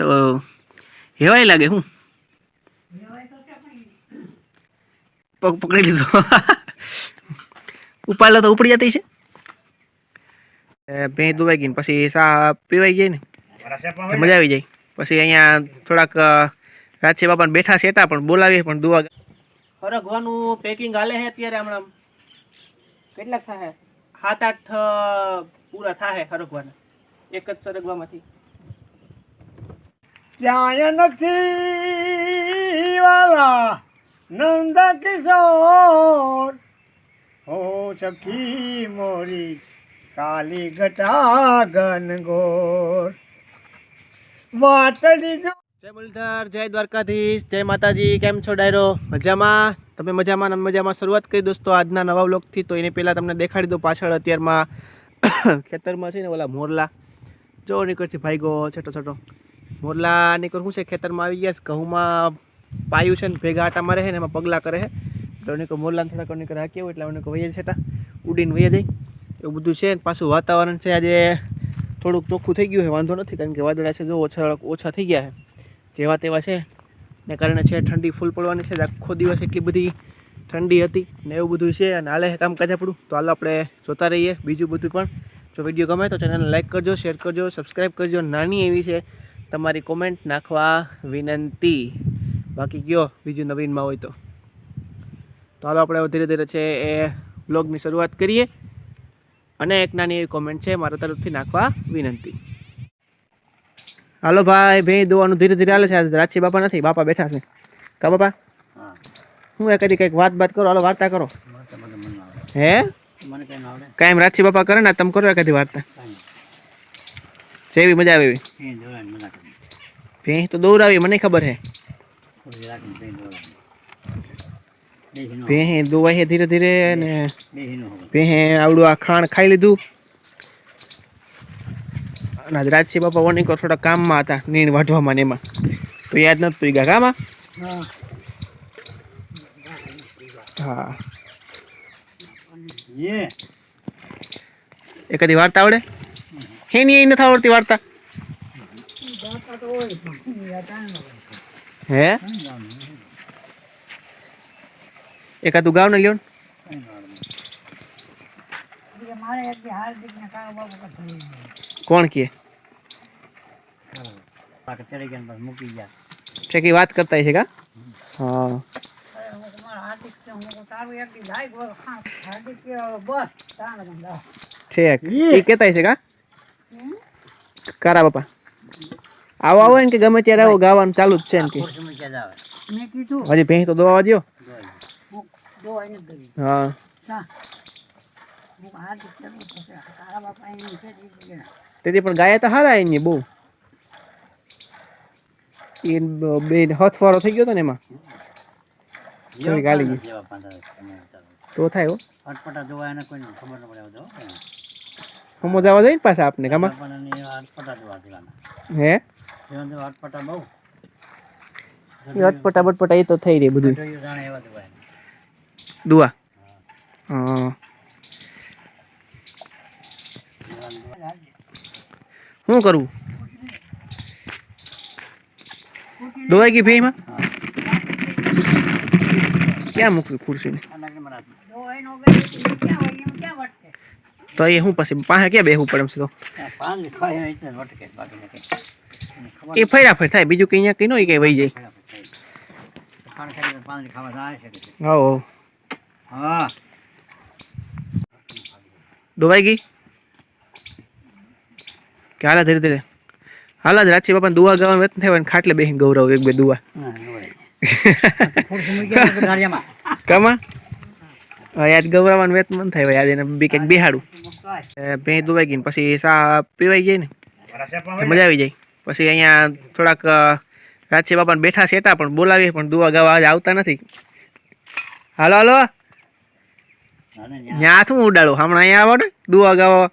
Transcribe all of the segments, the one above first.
તો હેવાય લાગે હું. પગ પકડી લીધો. ઉપાડલો તો ઉપડી જતી છે. ભેંસ દુવાઈ ગઈ પછી સા પીવાઈ ગઈ ને. મજા આવી જાય. પછી અહીંયા થોડાક રાજસી બાપાને બેઠા સેટા પણ બોલાવીએ પણ દુવા હરગવાનું પેકિંગ હાલે છે અત્યારે હમણાં. કેટલાક થાય સાત, આઠ પૂરા થાય હરગવાના. એક જ સરગવામાંથી. ક્યાંય નથી વાલા નંદ કિશોર. હો સખી મોરી કાલી ઘટા ગનગોર વાટડી જય મુરલીધર જય દ્વારકાધીશ, જય માતાજી, કેમ છો ડાયરો? મજામાં? તમે મજામાં મજામાં શરૂઆત કરી દોસ્તો આજના નવા વ્લોગથી, તો એની પહેલાં તમને દેખાડી દઉં પાછળ અત્યારમાં ખેતરમાં છે ને ઓલા મોરલા. જો ભાઈ ગો છોટો છોટો. મોરલા નીકળ શું છે, ખેતરમાં આવી ગયા છે, ઘઉંમાં પાયું છે ને ભેગા આટા મારે ને એમાં પગલાં કરે છે. એટલે નીકળ મોરલાને થોડાક હાંકી હોય એટલે નીકળ વૈયા છેટા, ઉડીને વૈયા જાય એવું બધું છે ને પાછું વાતાવરણ છે, આજે થોડુંક ચોખ્ખું થઈ ગયું છે, વાંધો નથી, કારણ કે વાદળા છે, જો ઓછા ઓછા થઈ ગયા છે. જેવા તેવા છે. ને કારણે છે, ઠંડી ફૂલ પડવાની છે આખો દિવસ એટલી બધી ઠંડી હતી ને એવું બધું છે. અને હાલે કામ કામકાજ આપણું તો હાલ આપણે જોતા રહીએ બીજું બધું પણ. જો વીડિયો ગમે તો ચેનલને લાઇક કરજો, શેર કરજો, સબસ્ક્રાઈબ કરજો. નાની એવી છે તમારી કોમેન્ટ નાખવા વિનંતી. બાકી કયો બીજું નવીનમાં હોય તો. તો હાલો આપણે ધીરે ધીરે છે એ બ્લોગની શરૂઆત કરીએ. અને એક નાની એવી કોમેન્ટ છે મારા તરફથી નાખવા વિનંતી. હાલો ભાઈ ભેં દોવાનું ધીરે ધીરે હાલે છે. રાજસી રાચી બાપા નથી બાપા બેઠા છે. કા બાપા? હું એ કદી કંઈક વાત બાત કરો હાલો વાર્તા કરો. હે? કઈ એમ રાચી બાપા કરે ને તમે કરો એકાદી વાર્તા. જેવી મજા આવે એવી? એ જોવાની મજા કરી ભેં તો દોરાવી મને ખબર હે. થોડી રાખીને કઈ જોવાની દેહીનો ભેં દોવાય છે ધીરે ધીરે ને દેહીનો આવડું આ ખાણ ખાઈ લીધું. અને રાજસિંહ બાપા વણીકો થોડા કામમાં હતા નીણ વાઢવામાં ને એમાં. તો યાદ નથી પૂગ્યા કામાં હા. હા. એ. એકાદી વાર્તા આવડે? હેની એ નથી આવડતી વાર્તા હે એકાદું ગાવ ને લ્યો ને. કોણ કે પાક ચડી ગયા ને પછી મૂકી ગયા છે કે વાત કરતા છે કા હા છે એ કહેતા છે કા કારા બાપા. આવો આવો ને કે ગમે ત્યારે આવો, ગાવાનું ચાલુ જ છે ને કે. હજી ભેંસ તો દોવા ગઈ હા. તેથી પણ ગાયા તો હારા એની બહુ. એ બ- હથવારો થઈ ગયો હતો ને એમાં. ગાલી ગઈ. તો થાય હો. જોવા એને કોઈને ખબર ન પડે બધો હમો જવા જોઈએ ને પાછા આપને ગામાં? હે? અટપટા બટપટા એ તો થઈ રહી બધું દુઆ. હા. શું કરવું દોવાઈ ગઈ ભેમાં ક્યાં મૂકવી દોવાઈ નો તો એ શું પછી પાસે ક્યાં બેહવું પડે એમ નથી. એ ફેરા ફેર થાય બીજું કઈ કઈ નો કંઈ વહી જાય. કે હા. હા ગઈ? કે હાલા ધીરે ધીરે. હાલા જ રાચી બાપા દુવા ગાવાનું વેતન થાય ખાટલે બેસીને ગૌરવ એક બે દુવા. કામાં? હા યાદ ગવરાવાનું વેત મન થાય યાદ એને બી કંઈક બિહાડું. ભેંસ દુવાઈ ગઈ ને પછી સા પીવાઈ જાય ને મજા આવી જાય. પછી અહીંયા થોડાક અ, રાજસિંહ બાપાને બેઠા સેટા પણ બોલાવીએ પણ દુઆ ગાવા આજે આવતા નથી. હાલો હાલો. ત્યાં શું ઉડાડો. હમણાં અહીંયા આવો ને દુઆ ગાવા.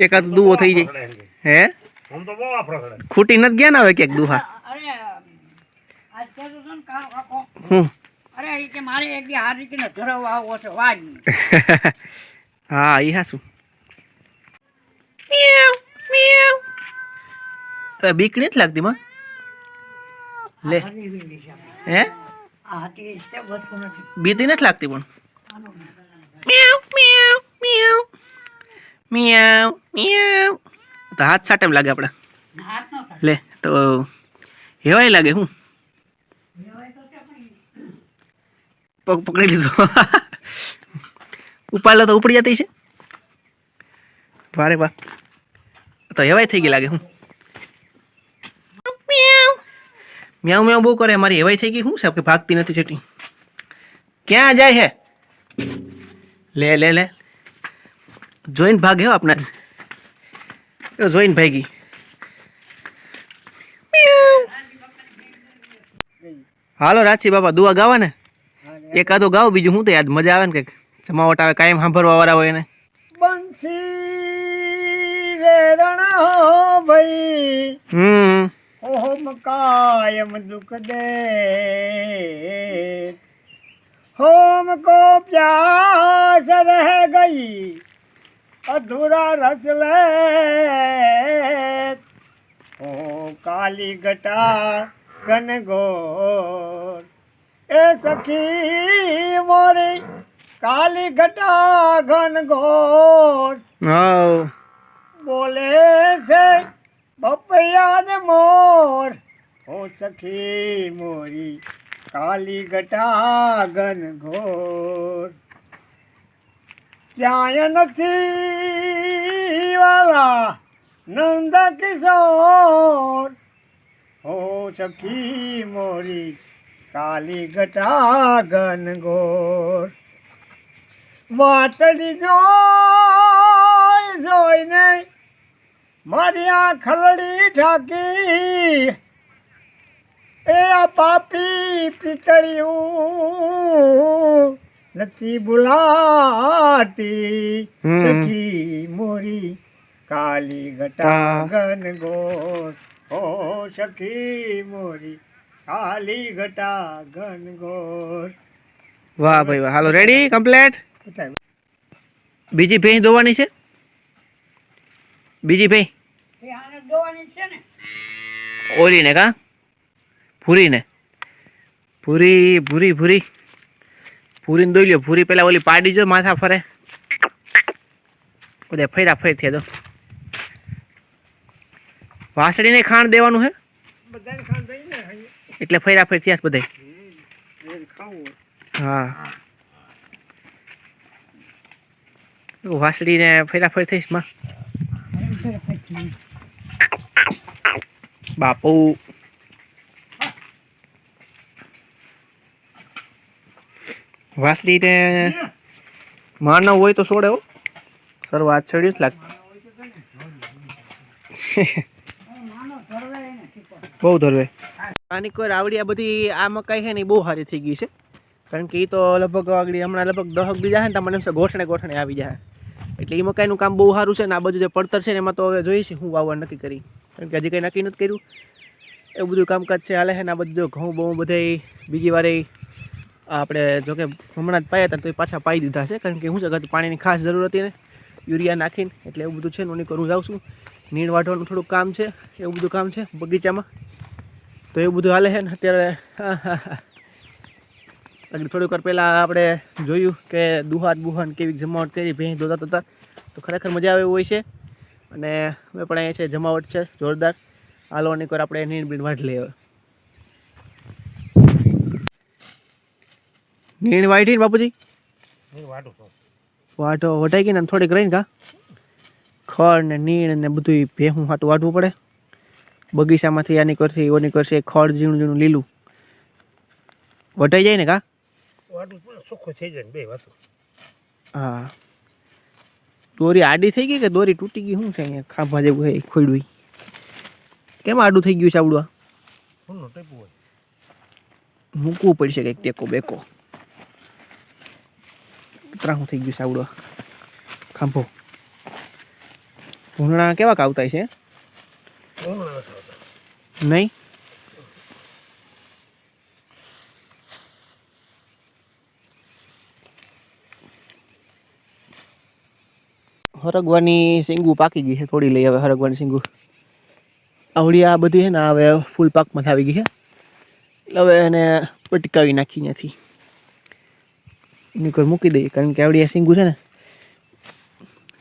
એકાદ દુવો થઈ જાય. હે? ખૂટી નથી ગયા ને હવે ક્યાંક દુહા? હું? અરે કે મારે એક દી હારી કે ધરવા આવો છે વાજી હા એ હાસું. કઈ બીક નથી લાગતી માં? લે. હે? બીતી નથી લાગતી પણ. મ્યાઉ મ્યાઉ મ્યાઉ મ્યાઉ મ્યાઉ તો હાથ સાટેમ લાગે આપણે. હાથ નો થાય લે તો હેવાય લાગે હું લેવાય તો છે પણ પગ પકડી લીધો. ઉપાડલો તો ઉપડી જતી છે. વારે વાહ. તો હેવાય થઈ ગઈ લાગે હું. મ્યાઉ. મ્યાઉ બહુ કરે મારી હેવાય થઈ ગઈ. શું છે? કે ભાગતી નથી છેટી. ક્યાં જાય છે લે લે લે. જોઈન ભાગ હો આપના. એ જોઈને ભાગી. હાલો રાચી બાબા દુઆ ગાવા ને એકાદો ગાવ બીજું હું તો યાદ મજા આવે ને કંઈક? જમાવટ આવે કાયમ સાંભળવા વાળા હોય એને. બંસી વેરણ રણા હો ભાઈ. હમ. કાયમ દુઃખ દે. હોમ કો પ્યાસ રહ ગઈ. અધૂરા રસ લે. ઓ કાલી ગટા ઘન ગોર એ સખી મોરી કાલી ઘટા ઘન ગોર. હાવ બોલે છે બપૈયા ને મોર. ઓ સખી મોરી કાલી ઘટા ઘન ઘોર ક્યાંય નથી વાલા નંદ કિશોર. ઓ સખી મોરી કાલી ગટા ઘન ઘોર વાટડી જોઈ જોઈને મારી આ ખલડી ઠાકી એ આ પાપી પિતળિયું નથી ભૂલાતી. સખી મોરી કાલી ગટા ગન ગોર ઓ સખી મોરી કાલી ઘટા ઘનઘોર. વાહ ભાઈ વાહ. હાલો રેડી કમ્પ્લેટ બીજી ભેંસ દોવાની છે? બીજી ભેંસ? એ આને દોવાની છે ને. ઓલીને કા? ભૂરીને. ભૂરી ભૂરી ભૂરી. ભૂરીને દોઈ લ્યો. ભૂરી પેલા ઓલી પાડી જો માથા ફરે. બધા ફેરા ફેર થયા તો. વાસળીને ખાણ દેવાનું હે? બધાને ખાંડ દઈને એટલે ફેરા ફેર થયા છે હા. હા વાસળીને ફેરા ફેર થઈશમાં. બાપુ. વાસળીને માનવ હોય તો છોડે હો. શરૂઆત ચડ્યું જ લાગ નાનો ધરવે નથી પણ બહુ ધરવે આની કોઈ રાવડી આ બધી આ મકાઈ છે ને એ બહુ સારી થઈ ગઈ છે. કારણ કે એ તો લગભગ આગળ હમણાં લગભગ દહક દી જાય ને તમને મને એમ ગોઠણે ગોઠણે આવી જાય. એટલે એ મકાઈનું કામ બહુ સારું છે ને આ બધું જે પડતર છે ને એમાં તો હવે જોઈએ છે હું વાવવા નક્કી કરી. કારણ કે હજી કંઈ નક્કી નથી કર્યું. એવું બધું કામકાજ છે હાલે છે ને આ બધું ઘઉં બહુ બધાય બીજી વારે આપણે જોકે હમણાં જ પાયા હતા તો એ પાછા પાઈ દીધા છે. કારણ કે હું છે પાણીની ખાસ જરૂર હતી ને. યુરિયા નાખીને, એટલે એવું બધું છે ને ઓની કરું જાઉં છું. નીણ વાઢવાનું થોડુંક કામ છે, એવું બધું કામ છે બગીચામાં. તો એવું બધું હાલે છે ને અત્યારે આગળ થોડીક વાર પહેલાં આપણે જોયું કે દુહાન બુહાન કેવી જમાવટ કરી ભેંસ દોતા હતા તો ખરેખર મજા આવે એવું હોય છે. અને અમે પણ અહીંયા છે જમાવટ છે જોરદાર. હાલવાની કર આપણે નીણ બીણ વાઢ લઈએ નીણ વાઢી ને બાપુજી? વાઢો વઢાઈ ગઈ ને થોડીક રહીને કા ખડ ને નીણ ને બધું ભેહું હાટું વાઢવું પડે. બગીચામાંથી આની કરશે ઓની કરશે ખડ ઝીણું ઝીણું લીલું. વટાઈ જાય ને કા? સુખો થઈ જાય બે વાતો હા. દોરી આડી થઈ ગઈ કે દોરી તૂટી ગઈ? શું છે અહીંયા? ખાંભા જેવું છે ખોડવી કેમ આડું થઈ ગયું છે આવડું આ? હોય. મૂકવું પડશે કંઈક ટેકો બેકો. ત્રાહું થઈ ગયું છે આવડું? ખાંભો. ભૂંડણા કેવા કાવતા છે? નહીં? હરગવાની સિંગુ પાકી ગઈ છે થોડી લઈ હવે હરગવાની સિંગુ. આવડી આ બધી છે ને હવે ફૂલ પાકમાં આવી ગઈ છે. હવે એને પટકાવી નાખી ત્યાંથી. નીકળ મૂકી દઈએ, કારણ કે આવડી આ સિંગુ છે ને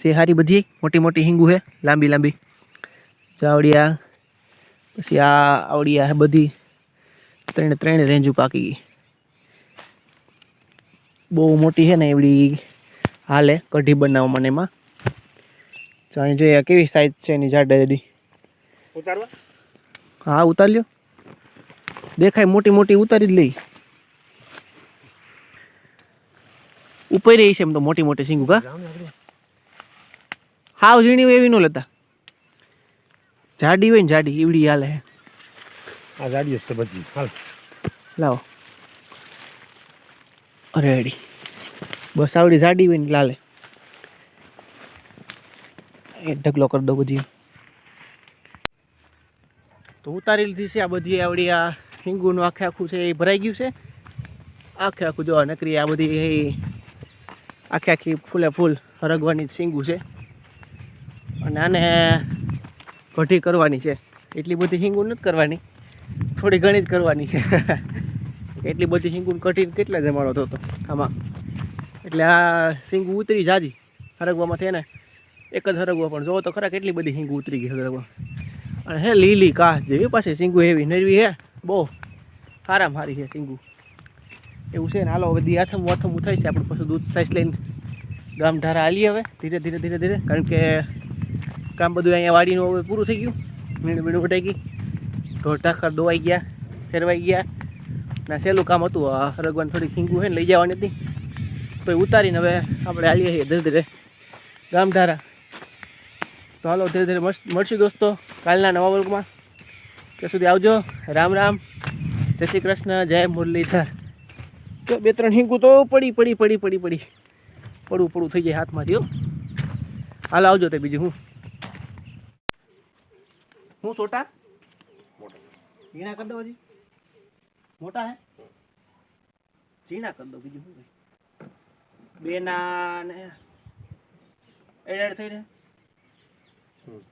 સે હારી બધી મોટી મોટી હિંગુ છે લાંબી લાંબી આવડી આ પછી આ આવડી આ બધી ત્રણે ત્રણે રેન્જુ પાકી ગઈ. બહુ મોટી છે ને એવડી હાલે કઢી બનાવવા મને એમાં. તો અહીં જોઈએ કેવી સાઈઝ છે એની જાડેડી ઉતારવા? હા ઉતારી લ્યો દેખાય મોટી મોટી ઉતારી જ લઈ. ઉપર રહી છે એમ તો મોટી મોટી સિંગુ કા હાવ ઝીણી એવી ન લેતા. જાડી હોય ને જાડી એવડી હાલે. આ જાડી છે બધી. હાલ. લાવો. રેડી બસ આવડી જાડી હોય ને લાલે એ ઢગલો કરી દો બધી તો ઉતારી લીધી છે આ બધી આવડી આ હિંગુનું આખે આખું છે એ ભરાઈ ગયું છે. આખે આખું જો નકરી આ બધી એ આખે આખી ફૂલે ફૂલ રગવાની સિંગુ છે. અને આને કઢી કરવાની છે. એટલી બધી હિંગુ નથી કરવાની. થોડી ઘણી જ કરવાની છે. એટલી બધી હિંગુ કઢી કેટલા જમાડો થતો આમાં? એટલે આ સિંગુ ઉતરી જાજી હરગવામાં થયા એક જ હરગવા, પણ જોવો તો ખરા કેટલી બધી હિંગુ ઉતરી ગઈ હરગવા અને હે લીલી કાહ જેવી પાસે સિંગુ એવી નરવી હે. બહુ સારા સારી છે સિંગુ. એવું છે ને, હાલો બધી આથમ વાથમ થઈ છે. આપણે પાછું દૂધ સાઈસ લઈને ગામ ધારા હાલીએ હવે. ધીરે ધીરે ધીરે ધીરે. કારણ કે કામ બધું અહીંયા વાડીનું હવે પૂરું થઈ ગયું. મીણું મીણું વટાઈ ગઈ. ઢોર ટાખર દોવાઈ ગયા, ફેરવાઈ ગયા. ના, સહેલું કામ હતું. આ હરગવાન થોડીક હિંગુ છે ને લઈ જવાની હતી. તો ઉતારીને હવે આપણે હાલીએ છીએ ધીરે ધીરે. ગામધારા તો હાલો, ધીરે ધીરે મળશું દોસ્તો કાલના નવા વર્ગમાં. ત્યાં સુધી આવજો. રામ રામ. જય શ્રી કૃષ્ણ, જય મુરલીધર. તો બે ત્રણ હિંગુ તો પડી પડી પડી પડી પડી. પડવું પડવું થઈ જાય હાથમાંથી, હો. હાલ, આવજો તે બીજું હું. હું છોટા ઝીણા કરી દો હજી. મોટા હે? ઝીણા કરી દો બીજું શું બે ના ને એડ એડ થઈ રહે.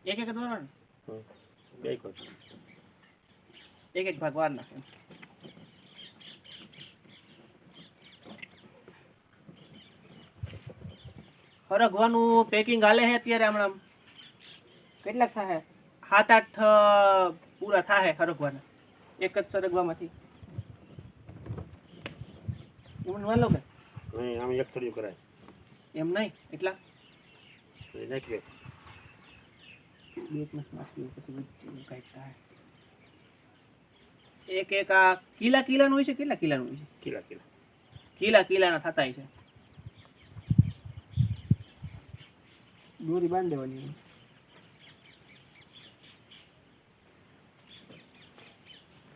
એક એક જ વારવાનું બે કોઈ એક એક ભાગ વાર નાખે. હરગવાનું પેકિંગ હાલે છે અત્યારે હમણાં? કેટલાક થાય સાત આઠ પૂરા થાય હરગવાના એક જ સરગવામાંથી એમ કે? નહીં આમ એક થોડી કરાય. એમ નહીં? એટલા? નાખીએ એક માસ નાખ્યું પછી કાંઈક થાય. એક એક આ કિલા કિલાનું હોય છે? કેટલા કિલાનું હોય છે? કિલા કિલા. કિલા કિલાના થતા છે. દોરી બાંધી દેવાની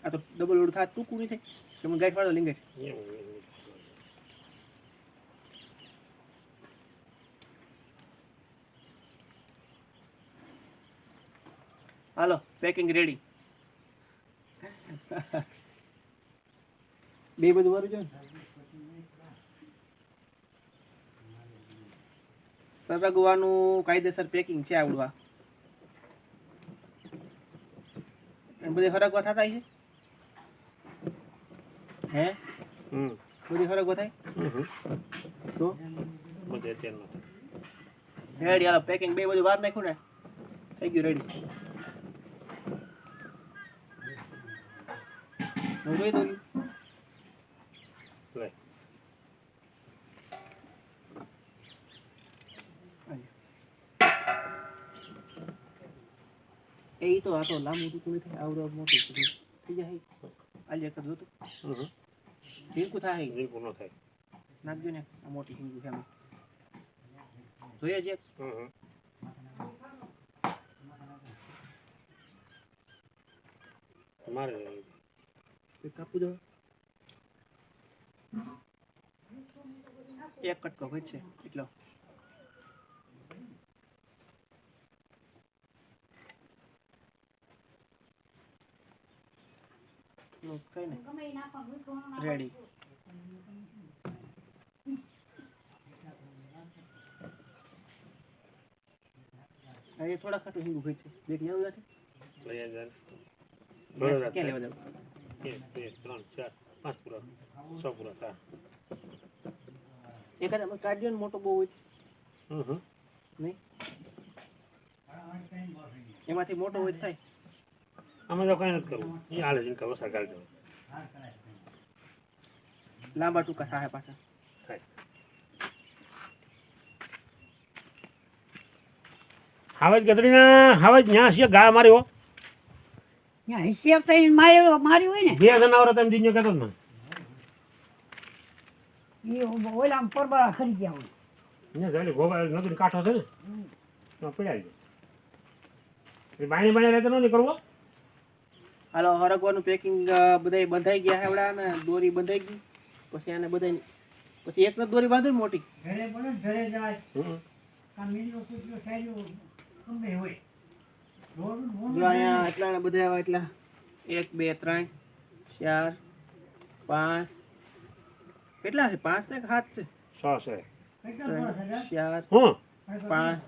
આ તો ડબલ ઓડ થાય, ટૂંકું નહીં થાય. કે મને ગાંઠ વાળો લિંગેટ. હાલો પેકિંગ રેડી બે બધું વારું છે સરગવાનું કાયદેસર પેકિંગ છે આવડવા. બધે ફરકવા થતા છે હે? હમ. બધી ફરક થાય હમ. તો? બધે અત્યારનો રેડી હાલો પેકિંગ બે બધું બહાર નાખ્યું ને? થઈ ગયું રેડી હું દઉં એ તો આ તો લાંબુ નહીં થાય આવડો મોટું થઈ જાય આજે કર જોતું. હિંકુ થાય બિલકુલ ન થાય નાખજો ને આ મોટી હિંકુ છે જોઈએ છે મારે કાપું દો એક કટકો હોય છે એટલો કઈ ને રેડી એ થોડા ખાટું હિંગુ હોય છે. ક્યાં લેવા જાવ? એક બે ત્રણ ચાર પાંચ પૂરા. છ પૂરા થાય એકાદ આમાં કાઢ્યો ને મોટો બહુ હોય. હમ હમ. નહીં? એમાંથી મોટો હોય થાય. આમાં તો કઈ નથી કરવું. એ હાલે છે વસા કાઢી દેવાનું લાંબા ટૂંકા થાય પાછા. હાવજ ગદડીના હાવજ ન્યા છે ગા માર્યો. ત્યાં હિસ્સે માર્યો માર્યું હોય ને. બે જનાવર તમે દીજો કહેતો મને. એ ઓલા પરબળા ખરી ગયા હોય. અહીંયા જાય ગોબા નદીનો કાંઠો છે ને. પડ્યા એ બાયણે બાયણે રહેતો નથી કરવો? હાલો હરગવાનું પેકિંગ બધાય બંધાઈ ગયા હેવડા ને દોરી બંધાઈ ગઈ. પછી આને બધાય પછી એક દોરી બાંધી મોટી. ઘરે ઘરે જાય. જો અહીંયા એટલા બધા આવ્યા એટલા. એક બે ત્રણ ચાર પાંચ. કેટલા છે? પાંચ છે કે સાત છે? સો છે. ચાર હું પાંચ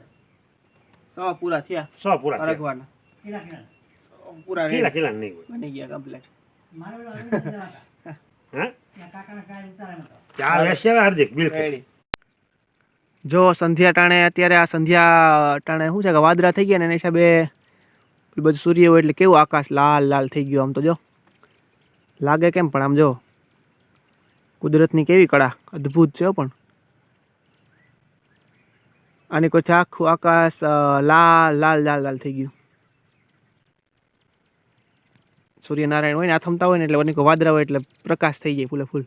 સો પૂરા થયા. સો પૂરા થયા. પૂરા કિલા રેડી કિલા નહીં હોય બની ગયા કમ્પ્લીટ જો સંધ્યા ટાણે અત્યારે આ સંધ્યા ટાણે શું છે કે વાદળા થઈ ગયા ને એના હિસાબે બધું સૂર્ય હોય એટલે કેવું આકાશ લાલ લાલ થઈ ગયું આમ તો જો. લાગે કેમ પણ આમ જો. કુદરતની કેવી કળા અદ્ભુત છે પણ. આની કોઈ આખું આકાશ લાલ લાલ લાલ લાલ થઈ ગયું. સૂર્યનારાયણ હોય ને આથમતા હોય ને એટલે વનિકો વાદરા હોય એટલે પ્રકાશ થઈ જાય ફૂલે ફૂલ.